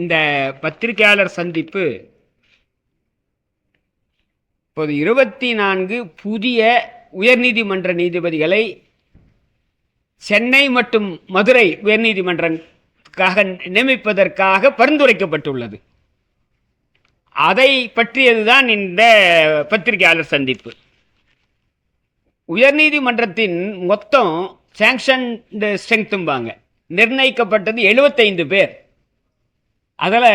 இந்த பத்திரிகையாளர் சந்திப்பு இப்போது இருபத்தி நான்கு புதிய உயர்நீதிமன்ற நீதிபதிகளை சென்னை மற்றும் மதுரை உயர்நீதிமன்றக்காக நியமிப்பதற்காக பரிந்துரைக்கப்பட்டுள்ளது. அதை பற்றியதுதான் இந்த பத்திரிகையாளர் சந்திப்பு. உயர்நீதிமன்றத்தின் மொத்தம் சேங்ஷன் ஸ்ட்ரென்த்தும்பாங்க நிர்ணயிக்கப்பட்டது எழுபத்தைந்து பேர். அதில்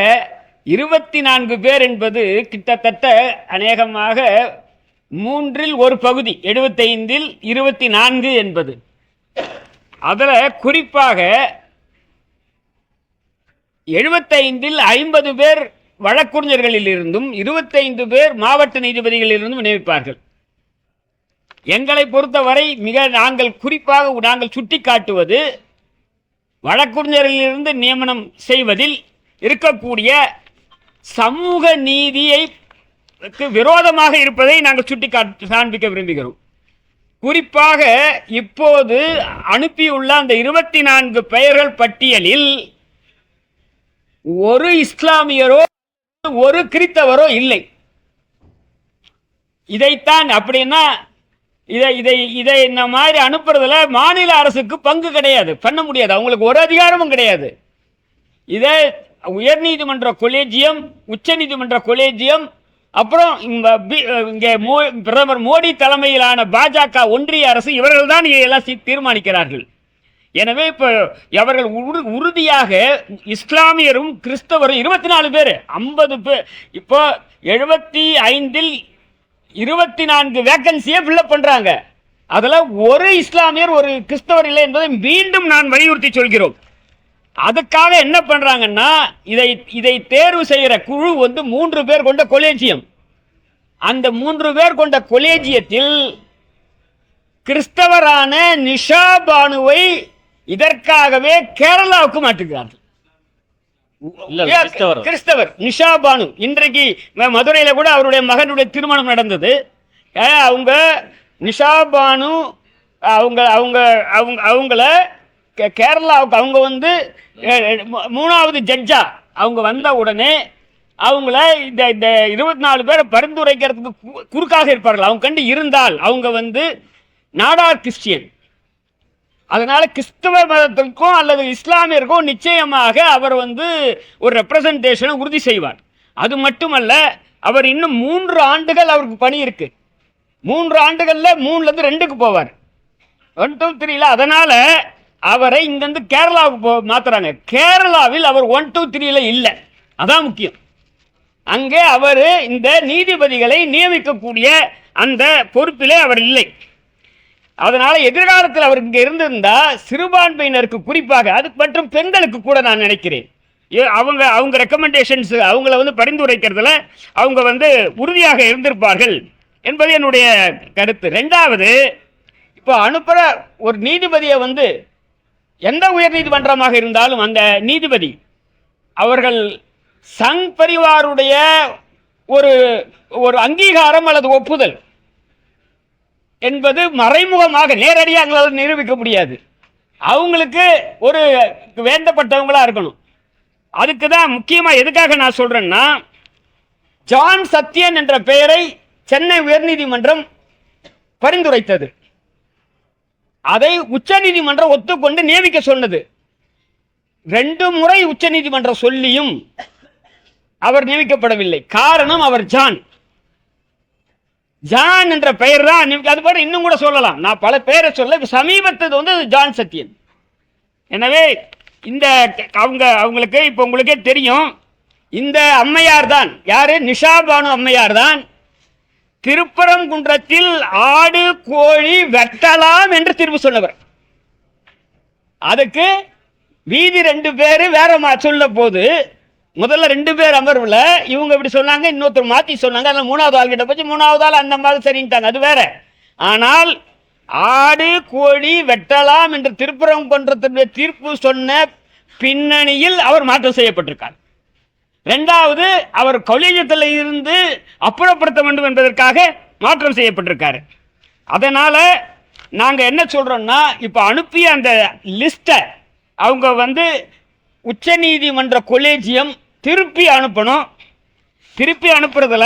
இருபத்தி நான்கு பேர் என்பது கிட்டத்தட்ட அநேகமாக மூன்றில் ஒரு பகுதி எழுபத்தைந்தில் இருபத்தி நான்கு என்பது. அதில் குறிப்பாக எழுபத்தைந்தில் ஐம்பது பேர் வழக்குரைஞர்களிலிருந்தும் இருபத்தைந்து பேர் மாவட்ட நீதிபதிகளிலிருந்தும் நியமிப்பார்கள் எங்களை பொறுத்தவரை மிக நாங்கள் குறிப்பாக நாங்கள் சுட்டி காட்டுவது வழக்குறிஞர்களிலிருந்து நியமனம் செய்வதில் இருக்கக்கூடிய சமூக நீதியை விரோதமாக இருப்பதை நாங்கள் சுட்டி காண்பிக்க விரும்புகிறோம். குறிப்பாக இப்போது அனுப்பியுள்ள அந்த இருபத்தி நான்கு பெயர்கள் பட்டியலில் ஒரு இஸ்லாமியரோ ஒரு கிறித்தவரோ இல்லை. இதைத்தான் அப்படின்னா இதை இதை இதை இந்த மாதிரி அனுப்புறதுல மாநில அரசுக்கு பங்கு கிடையாது. பண்ண முடியாது. அவங்களுக்கு ஒரு அதிகாரமும் கிடையாது. இதை உயர்நீதிமன்ற கொலேஜியம் உச்சநீதிமன்ற கொலேஜியம் அப்புறம் இங்கே மோ பிரதமர் மோடி தலைமையிலான பாஜக ஒன்றிய அரசு இவர்கள் தான் இதையெல்லாம் தீர்மானிக்கிறார்கள். எனவே இப்போ அவர்கள் உறுதியாக இஸ்லாமியரும் கிறிஸ்தவரும் இருபத்தி நாலு பேர் ஐம்பது பேர் இப்போ எழுபத்தி ஐந்தில் இருபத்தி நான்கு வேக்கன்சியை ஃபில்அப் பண்ணுறாங்க அதில் ஒரு இஸ்லாமியர் ஒரு கிறிஸ்தவர் இல்லை என்பதை மீண்டும் நான் வலியுறுத்தி சொல்கிறோம். அதுக்காக என்ன பண்ணுறாங்கன்னா இதை இதை தேர்வு செய்கிற குழு வந்து மூன்று பேர் கொண்ட கொலேஜியம். அந்த மூன்று பேர் கொண்ட கொலேஜியத்தில் கிறிஸ்தவரான நிஷா பானுவை இதற்காகவே கேரளாவுக்கு இல்ல, கிறிஸ்தவர். நிஷா பானு இன்றைக்கு மதுரையில கூட அவருடைய மகனுடைய திருமணம் நடந்தது. அவங்க நிஷா பானு அவங்க அவங்க அவங்க அவங்கள கேரளாவுக்கு அவங்க வந்து மூணாவது ஜட்ஜா. அவங்க வந்த உடனே அவங்கள இந்த இந்த இருபத்தி நாலு பேரை பரிந்துரைக்கிறதுக்கு கு- குறுக்காக இருப்பார்கள். அவங்க கண்டு இருந்தால் அவங்க வந்து நாடார் கிறிஸ்டியன். அதனால் கிறிஸ்தவ மதத்திற்கும் அல்லது இஸ்லாமியருக்கும் நிச்சயமாக அவர் வந்து ஒரு ரெப்ரசன்டேஷனை உறுதி செய்வார். அது மட்டுமல்ல அவர் இன்னும் மூன்று ஆண்டுகள் அவருக்கு பணி இருக்கு. மூன்று ஆண்டுகளில் மூணுலேருந்து ரெண்டுக்கு போவார். ஒன் டூ த்ரீல அதனால் அவரை இங்கேருந்து கேரளாவுக்கு போ மாத்துறாங்க. கேரளாவில் அவர் ஒன் டூ த்ரீல இல்லை. அதான் முக்கியம். அங்கே அவர் இந்த நீதிபதிகளை நியமிக்கக்கூடிய அந்த பொறுப்பிலே அவர் இல்லை. அதனால் எதிர்காலத்தில் அவர் இங்கே இருந்திருந்தா சிறுபான்மையினருக்கு குறிப்பாக அது மற்றும் பெண்களுக்கு கூட நான் நினைக்கிறேன். ஏ- அவங்க அவங்க ரெக்கமெண்டேஷன்ஸ் அவங்கள வந்து பரிந்துரைக்கிறதுல அவங்க வந்து உறுதியாக இருந்திருப்பார்கள் என்பது என்னுடைய கருத்து. ரெண்டாவது இப்போ அனுப்புகிற ஒரு நீதிபதியை வந்து எந்த உயர் நீதிமன்றமாக இருந்தாலும் அந்த நீதிபதி அவர்கள் சங் பரிவாருடைய ஒரு ஒரு அங்கீகாரம் அல்லது ஒப்புதல் என்பது மறைமுகமாக நேரடியாக எங்களால் நிரூபிக்க முடியாது. அவங்களுக்கு ஒரு வேண்டப்பட்டவங்களா இருக்கணும். அதுக்கு தான் முக்கியமாக எதுக்காக நான் சொல்றேன்னா ஜான் சத்யன் என்ற பெயரை சென்னை உயர்நீதிமன்றம் பரிந்துரைத்தது. அதை உச்சநீதிமன்றம் ஒத்துக்கொண்டு நியமிக்க சொன்னது. ரெண்டு முறை உச்சநீதிமன்றம் சொல்லியும் அவர் நியமிக்கப்படவில்லை. காரணம் அவர் ஜான். ஜான் என்ற பெயர் தான் அது பாரு இன்னும் கூட சொல்லலாம். நான் பல பேரை சொல்ல சமீபத்தது வந்து ஜான் சத்யன். எனவே இந்த அவங்க அவங்களுக்கு இப்போ உங்களுக்கே தெரியும். இந்த அம்மையார் தான் யாரு? நிஷா பானு அம்மையார் தான் திருப்பரங்குன்றத்தில் ஆடு கோழி வெட்டலாம் என்று தீர்ப்பு சொன்னவர். அதுக்கு வீதி ரெண்டு பேர் வேற மா சொல்ல போது முதல்ல ரெண்டு பேர் அமர்வில் இவங்க இப்படி சொன்னாங்க இன்னொருத்தர் மாற்றி சொன்னாங்க அதில் மூணாவது ஆள் கிட்ட போச்சு மூணாவது ஆள் அந்த மாதிரி சரின்ட்டாங்க அது வேற. ஆனால் ஆடு கோழி வெட்டலாம் என்று திருப்பரங்குன்றத்தினுடைய தீர்ப்பு சொன்ன பின்னணியில் அவர் மாற்றம் செய்யப்பட்டிருக்கார். ரெண்டாவது அவர் கொலிஜத்தில் இருந்து அப்புறப்படுத்த வேண்டும் என்பதற்காக மாற்றம் செய்யப்பட்டிருக்காரு. அதனால் நாங்கள் என்ன சொல்கிறோம்னா இப்போ அனுப்பிய அந்த லிஸ்ட்டை அவங்க வந்து உச்சநீதிமன்ற கொலேஜியம் திருப்பி அனுப்பணும். திருப்பி அனுப்புறதுல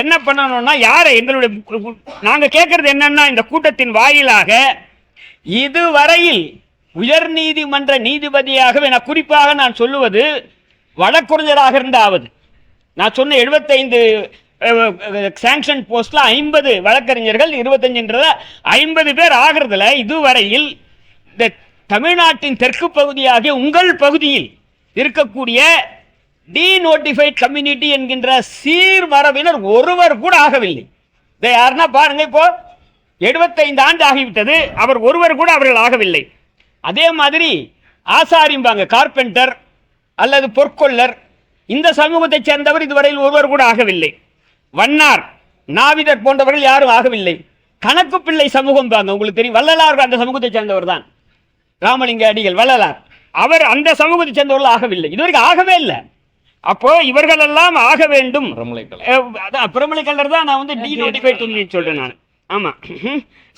என்ன பண்ணணும்னா யாரை எங்களுடைய நாங்கள் கேட்குறது என்னன்னா இந்த கூட்டத்தின் வாயிலாக இதுவரையில் உயர்நீதிமன்ற நீதிபதியாகவே நான் குறிப்பாக நான் சொல்லுவது வழக்குரைஞராக இருந்தாவது. நான் சொன்ன எழுபத்தைந்து சாங்ஷன் போஸ்டில் ஐம்பது வழக்கறிஞர்கள் இருபத்தஞ்சுன்றத ஐம்பது பேர் ஆகிறதுல இதுவரையில் இந்த தமிழ்நாட்டின் தெற்கு பகுதியாகிய உங்கள் பகுதியில் இருக்கக்கூடிய டீநோட்டிஃபைட் கம்யூனிட்டி என்கின்ற சீர்மரபினர் ஒருவர் கூட ஆகவில்லை. இதை யாருன்னா பாருங்க இப்போ எழுபத்தைந்து ஆண்டு ஆகிவிட்டது அவர் ஒருவர் கூட அவர்கள் ஆகவில்லை. அதே மாதிரி ஆசாரிம்பாங்க கார்பெண்டர் அல்லது பொற்கொள்ளர். இந்த சமூகத்தைச் சேர்ந்தவர் இதுவரையில் ஒருவர் கூட ஆகவில்லை. வண்ணார் நாவிதர் போன்றவர்கள் யாரும் ஆகவில்லை. கணக்கு பிள்ளை சமூகம் பாங்க உங்களுக்கு தெரியும் வள்ளலார் அந்த சமூகத்தைச் சேர்ந்தவர் தான். ராமலிங்க அடிகள் வள்ளலார். அவர் அந்த சமூகத்தைச் சேர்ந்தவர்கள் ஆகவில்லை. இதுவரைக்கும் ஆகவே இல்லை. அப்போ இவர்களெல்லாம் ஆக வேண்டும். அதான் பிரமலை கலர் தான் நான் வந்து டீநோட்டிஃபைட் சொல்றேன் நான். ஆமா.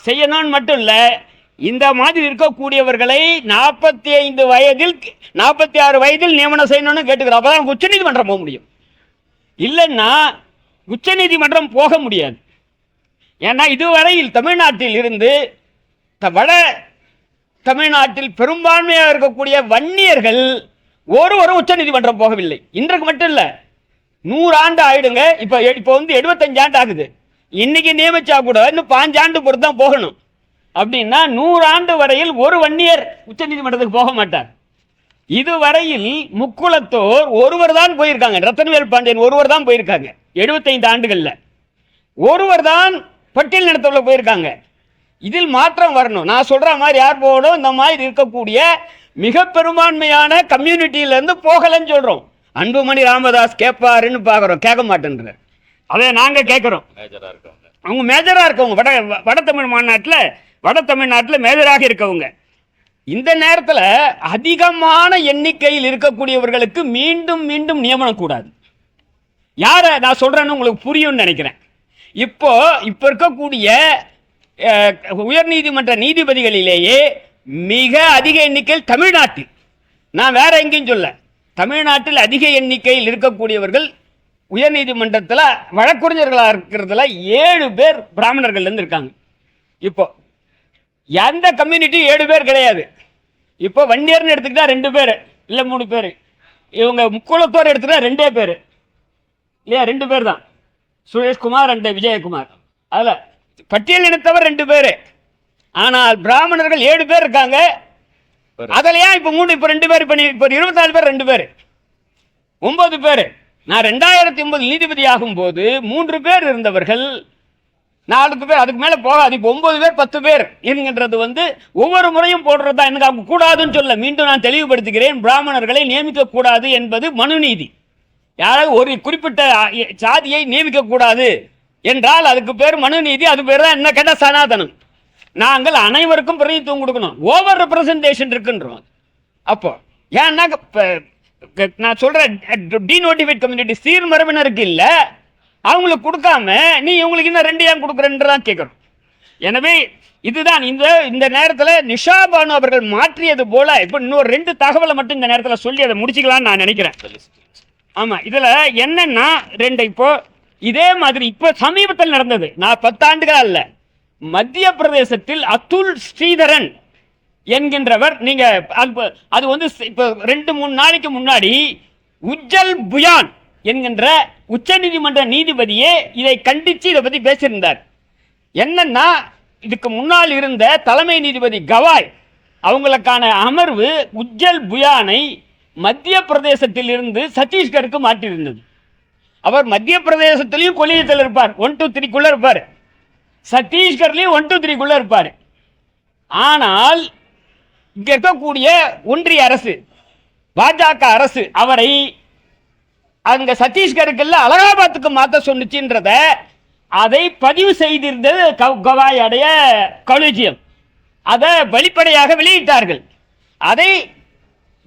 செய்யணும்னு மட்டும் இல்ல. இந்த மாதிரி இருக்கக்கூடியவர்களை நாற்பத்தி ஐந்து வயதில் நாற்பத்தி ஆறு வயதில் நியமனம் செய்யணும்னு கேட்டுக்கிறோம் அப்பதான் உச்சநீதிமன்றம் போக முடியும். இல்லைன்னா உச்சநீதிமன்றம் போக முடியாது. ஏன்னா இதுவரையில் தமிழ்நாட்டில் இருந்து வட தமிழ்நாட்டில் பெரும்பான்மையாக இருக்கக்கூடிய வன்னியர்கள் ஒருவரும் உச்சநீதிமன்றம் போகவில்லை. இன்றைக்கு மட்டும் இல்லை. நூறு ஆண்டு ஆயிடுங்க. இப்போ இப்போ வந்து எழுபத்தஞ்சு ஆண்டு ஆகுது. இன்னைக்கு நியமிச்சா கூட இன்னும் பாஞ்சாண்டு பொறுத்து தான் போகணும். அப்படின்னா நூறு ஆண்டு வரையில் ஒரு வன்னியர் உச்சநீதிமன்றத்துக்கு போக மாட்டார். இதுவரையில் முக்குளத்தோர் ஒருவர் தான் போயிருக்காங்க. ரத்தனவேல் பாண்டியன் ஒருவர் தான் போயிருக்காங்க. எழுபத்தைந்து ஆண்டுகளில். ஒருவர் தான் பட்டியல் நிலத்துல போயிருக்காங்க. இதில் மாற்றம் வரணும். நான் சொல்ற மாதிரி யார் போகணும் இந்த மாதிரி இருக்கக்கூடிய மிக பெரும்பான்மையான கம்யூனிட்டியில இருந்து போகலன்னு சொல்றோம். அன்புமணி ராமதாஸ் கேட்பாருன்னு பார்க்குறோம். கேட்க மாட்டேன்றார். அதை நாங்கள் கேட்குறோம். அவங்க மேஜராக இருக்கவங்க. வட வட தமிழ் மாநாட்டில் வட தமிழ்நாட்டில் மேஜராக இருக்கவங்க. இந்த நேரத்தில் அதிகமான எண்ணிக்கையில் இருக்கக்கூடியவர்களுக்கு மீண்டும் மீண்டும் நியமனம் கூடாது. யாரை நான் சொல்கிறேன்னு உங்களுக்கு புரியும்னு நினைக்கிறேன். இப்போ இப்போ இருக்கக்கூடிய உயர்நீதிமன்ற நீதிபதிகளிலேயே மிக அதிக எண்ணிக்கையில் தமிழ்நாட்டில் நான் வேற எங்கேயும் சொல்ல தமிழ்நாட்டில் அதிக எண்ணிக்கையில் இருக்கக்கூடியவர்கள் உயர்நீதிமன்றத்தில் வழக்குரைஞர்களாக இருக்கிறதுல ஏழு பேர் பிராமணர்கள்லேருந்து இருக்காங்க. இப்போ எந்த கம்யூனிட்டி ஏழு பேர் கிடையாது. இப்போ வன்னியர்னு எடுத்துக்கிட்டா ரெண்டு பேர் இல்லை மூணு பேர். இவங்க முக்குளத்தோர் எடுத்துக்கிட்டா ரெண்டே பேர். இல்லையா? ரெண்டு பேர் தான் சுரேஷ்குமார் அண்ட் விஜயகுமார். அதில் பட்டியல் இனத்தவர் ரெண்டு பேர். ஆனால் பிராமணர்கள் ஏழு பேர் இருக்காங்க. அதில் ஏன் இப்போ மூணு இப்போ ரெண்டு பேர் இப்போ இப்போ இருபத்தாலு பேர் ரெண்டு பேர். ஒன்பது பேர். நான் ரெண்டாயிரத்தி ஒன்பது நீதிபதி ஆகும்போது மூன்று பேர் இருந்தவர்கள் நாலுக்கு பேர் அதுக்கு மேலே போகாது. இப்போ ஒன்பது பேர் பத்து பேர் என்கின்றது வந்து ஒவ்வொரு முறையும் போடுறது தான். எனக்கு அவங்க கூடாதுன்னு சொல்ல மீண்டும் நான் தெளிவுபடுத்துகிறேன். பிராமணர்களை நியமிக்கக்கூடாது என்பது மனுநீதி யாராவது ஒரு குறிப்பிட்ட சாதியை நியமிக்கக்கூடாது என்றால் அதுக்கு பேர் மனுநீதி அது பேர் தான் என்ன கேட்டால் சனாதனம். நாங்கள் அனைவருக்கும் பிரதித்துவம் கொடுக்கணும். ஓவர் ரெப்ரசன்டேஷன் இருக்குன்றோம். அப்போ ஏன்னா நான் சொல்கிறேன் டீநோட்டிஃபைட் கம்யூனிட்டி சீர்மரபினருக்கு இல்லை. அவங்களுக்கு கொடுக்காம நீ இவங்களுக்கு இன்னும் ரெண்டு ஏன் கொடுக்குறேன்றதான் கேட்குறோம் எனவே இதுதான் இந்த இந்த நேரத்தில் நிஷா பானு அவர்கள் மாற்றியது போல இப்போ இன்னொரு ரெண்டு தகவலை மட்டும் இந்த நேரத்தில் சொல்லி அதை முடிச்சுக்கலாம்னு நான் நினைக்கிறேன். ஆமாம் இதில் என்னன்னா ரெண்டு இப்போ இதே மாதிரி இப்போ சமீபத்தில் நடந்தது நான் பத்தாண்டுகள் அல்ல. மத்திய பிரதேசத்தில் அத்துல் ஸ்ரீதரன் என்கின்றவர் நீங்கள் அது அது வந்து இப்போ ரெண்டு மூணு நாளைக்கு முன்னாடி உஜ்ஜல் புயான் என்கின்ற உச்சநீதிமன்ற நீதிபதியே இதை கண்டித்து இதை பற்றி பேசியிருந்தார். என்னன்னா இதுக்கு முன்னால் இருந்த தலைமை நீதிபதி கவாய் அவங்களுக்கான அமர்வு உஜ்ஜல் புயானை மத்திய பிரதேசத்தில் இருந்து சத்தீஸ்கருக்கு மாற்றியிருந்தது. அவர் மத்திய பிரதேசத்திலையும் கொலியத்தில் இருப்பார். ஒன் டூ த்ரீக்குள்ளே இருப்பார். சத்தீஸ்கர்லேயும் ஒன் டூ த்ரீக்குள்ளே இருப்பார். ஆனால் இங்கே இருக்கக்கூடிய ஒன்றிய அரசு பாஜக அரசு அவரை அங்க சத்தீஸ்கருக்குள்ள அலகாபாத்துக்கு மாத்த சொன்னுச்சுன்றத அதை பதிவு செய்திருந்தது கவ- கவாயுடைய கலூஜியம். அதை வெளிப்படையாக வெளியிட்டார்கள். அதை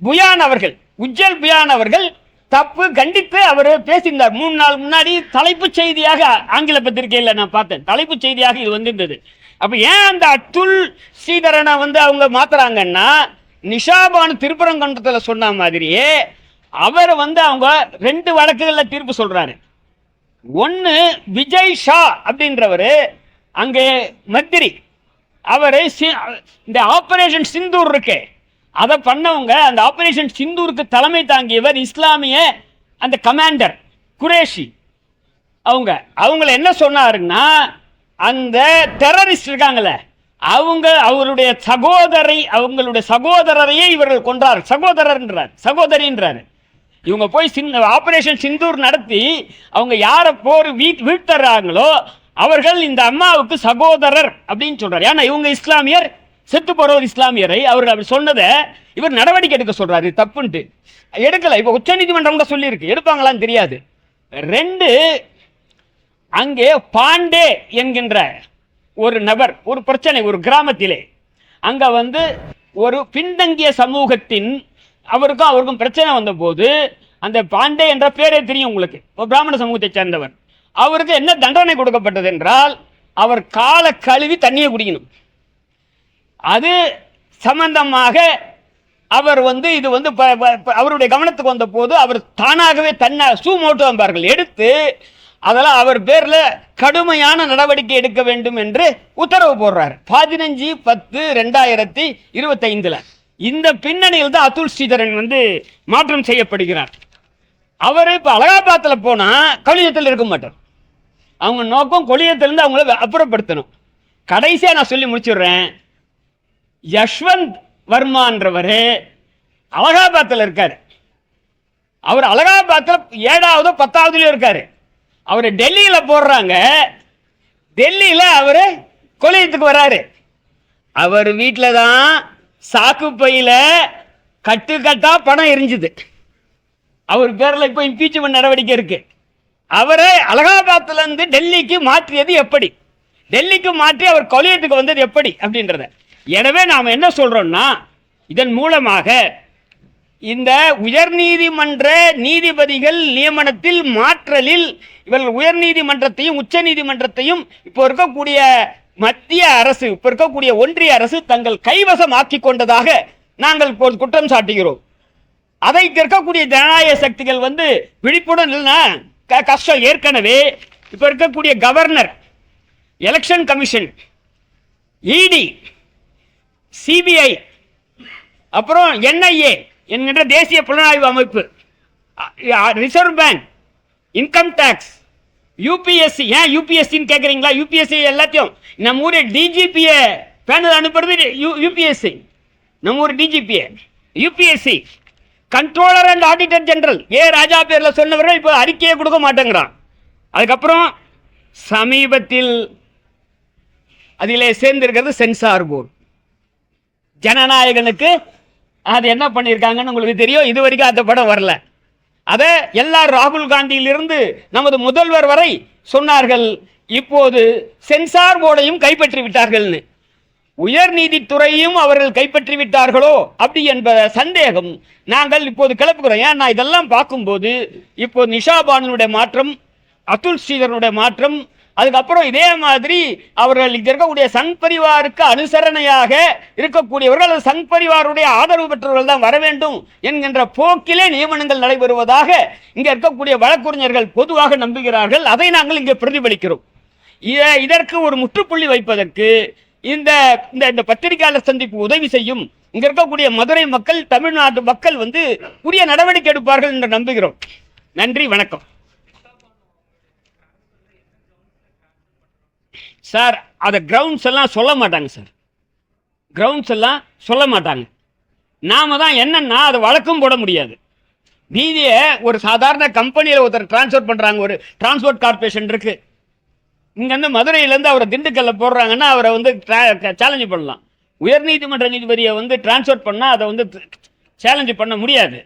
புயான் அவர்கள் உஜ்ஜல் புயான் அவர்கள் தப்பு கண்டித்து அவர் பேசியிருந்தார். மூணு நாள் முன்னாடி தலைப்புச் செய்தியாக ஆங்கில பத்திரிகையில் நான் பார்த்தேன். தலைப்புச் செய்தியாக இது வந்திருந்தது. அப்போ ஏன் அந்த அத்துல் ஸ்ரீதரனை வந்து அவங்க மாத்துறாங்கன்னா நிஷாபானு திருப்பரங்குன்றத்தில் சொன்ன மாதிரியே அவர் வந்து அவங்க ரெண்டு வழக்குகளில் தீர்ப்பு சொல்றாரு. ஒன்று விஜய் ஷா அப்படின்றவர் அங்கே மந்திரி அவர் இந்த ஆபரேஷன் சிந்தூர் இருக்கே அதை பண்ணவங்க அந்த ஆபரேஷன் சிந்தூருக்கு தலைமை தாங்கியவர் இஸ்லாமிய அந்த கமாண்டர் குரேஷி. அவங்க அவங்கள என்ன சொன்னாருன்னா அந்த டெரரிஸ்ட் இருக்காங்களே அவங்க அவருடைய சகோதரி அவங்களுடைய சகோதரரையே இவர்கள் கொன்றார். சகோதரர்ன்றார் சகோதரின்றார். இவங்க போய் சின் ஆப்ரேஷன் சிந்தூர் நடத்தி அவங்க யாரை போர் வீட் வீழ்த்துறாங்களோ அவர்கள் இந்த அம்மாவுக்கு சகோதரர் அப்படின்னு சொல்றாரு. ஏன்னா இவங்க இஸ்லாமியர் செத்து போறவர் இஸ்லாமியரை. அவர் அப்படி சொன்னதை இவர் நடவடிக்கை எடுக்க சொல்றாரு. தப்புன்ட்டு. எடுக்கல. இப்போ உச்சநீதிமன்றம் கூட சொல்லியிருக்கு. எடுப்பாங்களான்னு தெரியாது. ரெண்டு அங்கே பாண்டே என்கின்ற ஒரு நபர் ஒரு பிரச்சனை ஒரு கிராமத்திலே. அங்க வந்து ஒரு பின்தங்கிய சமூகத்தின் அவருக்கும் அவருக்கும் பிரச்சனை வந்தபோது அந்த பாண்டே என்ற பேரே தெரியும் உங்களுக்கு. பிராமண சமூகத்தை சேர்ந்தவர். அவருக்கு என்ன தண்டனை கொடுக்கப்பட்டது என்றால் அவர் காலை கழுவி தண்ணியை குடிக்கணும். அது சம்பந்தமாக அவர் வந்து இது வந்து ப- ப- ப- அவருடைய கவனத்துக்கு வந்த போது அவர் தானாகவே தன்னை சூமோட்டு வந்தார்கள் எடுத்து அதெல்லாம் அவர் பேரில் கடுமையான நடவடிக்கை எடுக்க வேண்டும் என்று உத்தரவு போடுறார். பதினஞ்சு பத்து ரெண்டாயிரத்தி இருபத்தைந்தில். இந்த பின்னணியில் தான் அதுல் ஸ்ரீதரன் வந்து மாற்றம் செய்யப்படுகிறார். அவர் இப்போ அலகாபாத்தில் போனால் கலியத்தில் இருக்க மாட்டார். அவங்க நோக்கம் கொளியத்திலேருந்து அவங்கள அப்புறப்படுத்தணும். கடைசியாக நான் சொல்லி முடிச்சுடுறேன். யஷ்வந்த் வர்மான்றவர் அலகாபாத்தில் இருக்கார். அவர் அலகாபாத்தில் ஏழாவதோ பத்தாவதுலேயும் இருக்கார். அவர் டெல்லியில் போடுறாங்க. டெல்லியில் அவர் கொலியத்துக்கு வராரு. அவர் வீட்டில் தான் சாக்கு பையில கட்டு பணம் எரிஞ்சுது. அவர் பேரில் இப்போ இம்பீச்மெண்ட் நடவடிக்கை இருக்கு. அவரை அலகாபாத்ல இருந்து டெல்லிக்கு மாற்றியது எப்படி? டெல்லிக்கு மாற்றி அவர் கொலியத்துக்கு வந்தது எப்படி அப்படின்றத. எனவே நாம் என்ன சொல்கிறோம்னா இதன் மூலமாக இந்த உயர்நீதிமன்ற நீதிபதிகள் நியமனத்தில் மாற்றலில் இவர்கள் உயர்நீதிமன்றத்தையும் உச்ச நீதிமன்றத்தையும் இப்போ இருக்கக்கூடிய மத்திய அரசு இப்போ இருக்கக்கூடிய ஒன்றிய அரசு தங்கள் கைவசம் ஆக்கி கொண்டதாக நாங்கள் இப்போ குற்றம் சாட்டுகிறோம். அதை இருக்கக்கூடிய ஜனநாயக சக்திகள் வந்து விழிப்புடன் இல்லைன்னா க- கஷ்டம் ஏற்கனவே இப்போ இருக்கக்கூடிய governor election commission ED CBI அப்புறம் என்ஐஏ என்கின்ற தேசிய புலனாய்வு அமைப்பு reserve bank income tax UPSC ஏன் யூபிஎஸ்சின்னு கேட்குறீங்களா யூபிஎஸ்சி எல்லாத்தையும். நம்ம ஊர் டிஜிபியை பேனல் அனுப்புறது யூபிஎஸ்சி நம்ம ஊர் டிஜிபியை UPSC controller and auditor general A Raja பேரில் சொன்னவர்கள் இப்போ அறிக்கையை கொடுக்க மாட்டேங்கிறான். அதுக்கப்புறம் சமீபத்தில் அதிலே சேர்ந்திருக்கிறது சென்சார் போர்டு. ஜனநாயகனுக்கு அது என்ன பண்ணியிருக்காங்கன்னு உங்களுக்கு தெரியும். இது வரைக்கும் அந்த படம் வரல. அதை எல்லா ராகுல் காந்தியிலிருந்து நமது முதல்வர் வரை சொன்னார்கள். இப்போது சென்சார் போர்டையும் கைப்பற்றி விட்டார்கள்னு. உயர்நீதித்துறையும் அவர்கள் கைப்பற்றி விட்டார்களோ அப்படி என்ப சந்தேகம் நாங்கள் இப்போது கிளப்புகிறோம். ஏன் நான் இதெல்லாம் பார்க்கும்போது இப்போது நிஷா பானுடைய மாற்றம் அதுல் ஸ்ரீதரனுடைய மாற்றம் அதுக்கப்புறம் இதே மாதிரி அவர்கள் இங்கே இருக்கக்கூடிய சங் பரிவாருக்கு அனுசரணையாக இருக்கக்கூடியவர்கள் அல்லது சங் பரிவாருடைய ஆதரவு பெற்றவர்கள் தான் வர வேண்டும் என்கின்ற போக்கிலே நியமனங்கள் நடைபெறுவதாக இங்கே இருக்கக்கூடிய வழக்கறிஞர்கள் பொதுவாக நம்புகிறார்கள். அதை நாங்கள் இங்கே பிரதிபலிக்கிறோம். இதற்கு ஒரு முற்றுப்புள்ளி வைப்பதற்கு இந்த இந்த இந்த பத்திரிகையாளர் சந்திப்பு உதவி செய்யும் இங்கே இருக்கக்கூடிய மதுரை மக்கள் தமிழ்நாட்டு மக்கள் வந்து உரிய நடவடிக்கை எடுப்பார்கள் என்று நம்புகிறோம். நன்றி வணக்கம். சார் அதை கிரவுண்ட்ஸ் எல்லாம் சொல்ல மாட்டாங்க சார். கிரவுண்ட்ஸ் எல்லாம் சொல்ல மாட்டாங்க. நாம் தான் என்னென்னா அதை வழக்கம் போட முடியாது. மீதியை ஒரு சாதாரண கம்பெனியில் ஒருத்தர் டிரான்ஸ்ஃபர் பண்ணுறாங்க ஒரு டிரான்ஸ்போர்ட் கார்பரேஷன் இருக்குது இங்கேருந்து மதுரையிலேருந்து அவரை திண்டுக்கல்ல போடுறாங்கன்னா அவரை வந்து சேலஞ்சு பண்ணலாம். உயர்நீதிமன்ற நீதிபதியை வந்து டிரான்ஸ்ஃபர் பண்ணால் அதை வந்து சேலஞ்சு பண்ண முடியாது.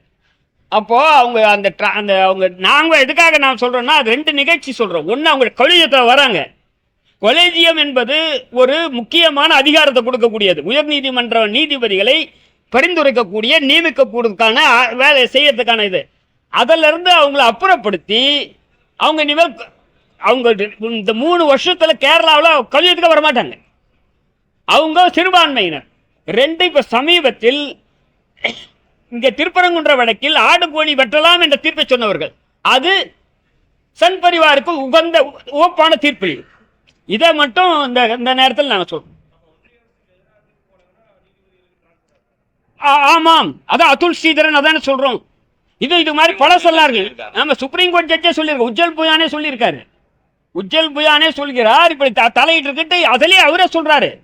அப்போது அவங்க அந்த அந்த அவங்க நாங்கள் எதுக்காக நான் சொல்கிறோன்னா அது ரெண்டு நிகழ்ச்சி சொல்கிறோம் ஒன்று அவங்க கொலிஜியத்தில் வராங்க. கொலேஜியம் என்பது ஒரு முக்கியமான அதிகாரத்தை கொடுக்கக்கூடியது. உயர்நீதிமன்ற நீதிபதிகளை பரிந்துரைக்கக்கூடிய நியமிக்கக்கூடியதுக்கான வேலை செய்யறதுக்கான இது. அதிலிருந்து அவங்கள அப்புறப்படுத்தி அவங்க இனிமேல் அவங்க இந்த மூணு வருஷத்தில் கேரளாவில் கல்வியத்துக்கு வர மாட்டாங்க அவங்க சிறுபான்மையினர். ரெண்டு இப்போ சமீபத்தில் இங்கே திருப்பரங்குன்ற வழக்கில் ஆடு கோழி வெட்டலாம் என்ற தீர்ப்பை சொன்னவர்கள். அது சன் பரிவாருக்கு உகந்த ஓப்பான தீர்ப்பு. இதை மட்டும் இந்த இந்த நேரத்தில் நாங்கள் சொல்றோம். ஆ- ஆமாம். அதான் அதுல் ஸ்ரீதரன் அதானே சொல்றோம். இது இது மாதிரி பல சொல்லார்கள். நம்ம சுப்ரீம் கோர்ட் ஜட்ஜே சொல்லியிருக்கோம் உஜ்ஜல் புயானே சொல்லியிருக்காரு. உஜ்ஜல் புயானே சொல்கிறார் இப்படி த- தலையிட்டு இருக்கிட்டு அதிலே அவரே சொல்றாரு.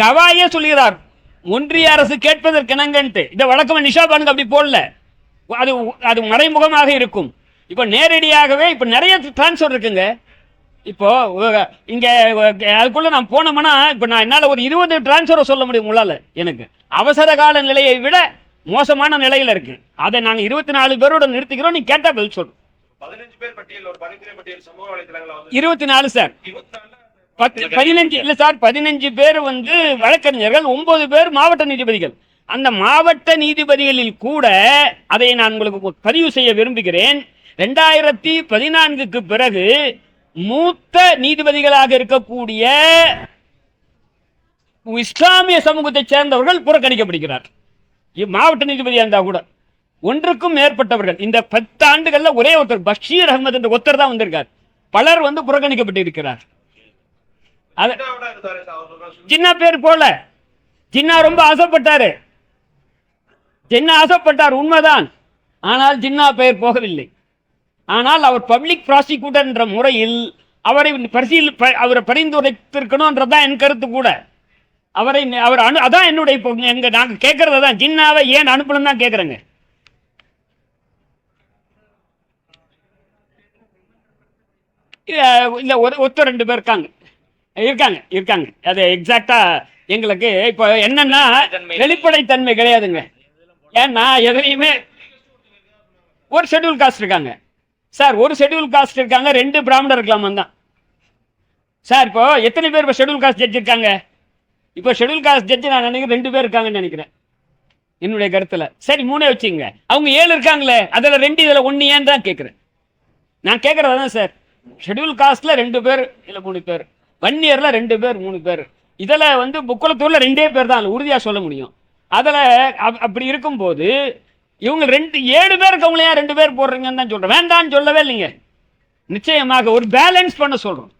கவாயே சொல்கிறார். ஒன்றிய அரசு கேட்பதற்கு இணங்கன்ட்டு. இதை நிஷா நிஷாபானுக்கு அப்படி போடல. அது அது மறைமுகமாக இருக்கும். இப்போ நேரடியாகவே இப்போ நிறைய டிரான்ஸ்ஃபர் இருக்குங்க. இப்போ இங்க அதுக்குள்ள நான் போனோம்னா இப்போ நான் என்னால் ஒரு இருபது டிரான்ஸ்ஃபரை சொல்ல முடியும் உங்களால் எனக்கு. அவசர கால நிலையை விட மோசமான நிலையில் இருக்கு. அதை நாங்கள் இருபத்தி நாலு பேரோட நிறுத்திக்கிறோம் நீ கேட்டா பதில் சொல்லு. இருபத்தி நாலு சார். பத்து பதினஞ்சு இல்லை சார் பதினஞ்சு பேர் வந்து வழக்கறிஞர்கள் ஒன்பது பேர் மாவட்ட நீதிபதிகள். அந்த மாவட்ட நீதிபதிகளில் கூட அதை நான் உங்களுக்கு பதிவு செய்ய விரும்புகிறேன். ரெண்டாயிரத்தி பதினான்குக்கு பிறகு மூத்த நீதிபதிகளாக இருக்கக்கூடிய இஸ்லாமிய சமூகத்தைச் சேர்ந்தவர்கள் புறக்கணிக்கப்படுகிறார். மாவட்ட நீதிபதியாக இருந்தால் கூட. ஒன்றுக்கும் மேற்பட்டவர்கள். இந்த பத்து ஆண்டுகள்ல ஒரே ஒருத்தர் பஷீர் அகமது என்ற ஒருத்தர் தான் வந்திருக்கார். பலர் வந்து புறக்கணிக்கப்பட்டிருக்கிறார் அது ஜின்னாவோட ஜின்னா பேர் போல. ஜின்னா ரொம்ப ஆசைப்பட்டாரு. ஜின்னா ஆசைப்பட்டார் உண்மைதான். ஆனால் ஜின்னா பெயர் போகவில்லை. ஆனால் அவர் பப்ளிக் ப்ராசிக்யூட்டர் என்ற முறையில் அவரை பரிசீல் அவரை பரிந்துரைத்திருக்கணும்ன்றதான் என் கருத்து கூட. அவரை அவர் அனு அதான் என்னுடைய இப்போ எங்க நாங்க கேட்கறது தான் ஜின்னாவை ஏன் அனுப்பணும் தான் கேட்குறேங்க. இல்லை ஒரு ஒருத்தர் ரெண்டு பேர் இருக்காங்க. இருக்காங்க இருக்காங்க. அது எக்ஸாக்டா எங்களுக்கு இப்போ என்னன்னா வெளிப்படைத்தன்மை கிடையாதுங்க. ஏன்னா எதுலையுமே ஒரு ஷெட்யூல் காஸ்ட் இருக்காங்க. சார் ஒரு ஷெட்யூல் காஸ்ட் இருக்காங்க ரெண்டு பிராமணர் இருக்கலாமா தான் சார் இப்போ எத்தனை பேர் இப்போ ஷெட்யூல் காஸ்ட் ஜட்ஜ் இருக்காங்க? இப்போ ஷெட்யூல் காஸ்ட் ஜட்ஜ் நான் நினைக்கிறேன் ரெண்டு பேர் இருக்காங்கன்னு நினைக்கிறேன். என்னுடைய கருத்தில். சரி மூணே வச்சுங்க அவங்க ஏழு இருக்காங்களே அதில் ரெண்டு இதில் ஒன்று ஏன் தான் கேட்குறேன் நான் கேட்குறது தான் சார். ஷெட்யூல் காஸ்ட்டில் ரெண்டு பேர் இல்லை மூணு பேர். வன்னியரில் ரெண்டு பேர் மூணு பேர். இதில் வந்து புக்குளத்தூரில் ரெண்டே பேர் தான் உறுதியாக சொல்ல முடியும். அதில் அப்படி இருக்கும்போது இவங்க ரெண்டு ஏழு பேர் இருக்கவங்கள ஏன் ரெண்டு பேர் போடுறீங்கன்னு தான் சொல்கிறேன் வேண்டான்னு சொல்லவே இல்லைங்க. நிச்சயமாக ஒரு பேலன்ஸ் பண்ண சொல்கிறோம்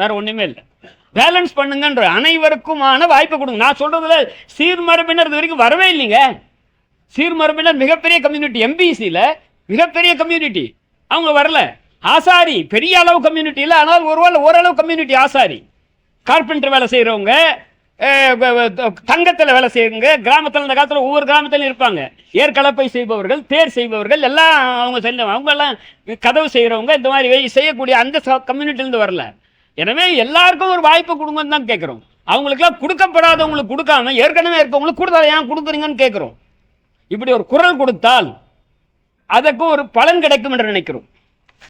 வேற ஒன்றுமே இல்லை. பேலன்ஸ் பண்ணுங்கன்ற அனைவருக்குமான வாய்ப்பை கொடுங்க. நான் சொல்கிறதுல சீர்மரபினர் இது வரைக்கும் வரவே இல்லைங்க. சீர்மரபினர் மிகப்பெரிய கம்யூனிட்டி எம்பிசியில் மிகப்பெரிய கம்யூனிட்டி அவங்க வரல. ஆசாரி பெரிய அளவு கம்யூனிட்டி இல்லை ஆனால் ஒருவேளை ஓரளவு கம்யூனிட்டி ஆசாரி. கார்பெண்டர் வேலை செய்கிறவங்க தங்கத்தில் வேலை செய்யுங்க. கிராமத்தில் இந்த காலத்தில் ஒவ்வொரு கிராமத்திலும் இருப்பாங்க. ஏற்கலப்பை செய்பவர்கள் தேர் செய்பவர்கள் எல்லாம் அவங்க செஞ்சவங்க அவங்க எல்லாம் கதவு செய்கிறவங்க இந்த மாதிரி வே- செய்யக்கூடிய அந்த கம்யூனிட்டிலேருந்து வரல. எனவே எல்லாருக்கும் ஒரு வாய்ப்பு கொடுங்கன்னு தான் கேட்குறோம் அவங்களுக்குலாம் கொடுக்கப்படாதவங்களுக்கு கொடுக்காம ஏற்கனவே இருக்கவங்களுக்கு கொடுத்தா ஏன் கொடுக்குறீங்கன்னு கேட்குறோம் இப்படி ஒரு குரல் கொடுத்தால் அதற்கு ஒரு பலன் கிடைக்கும் என்று நினைக்கிறோம்.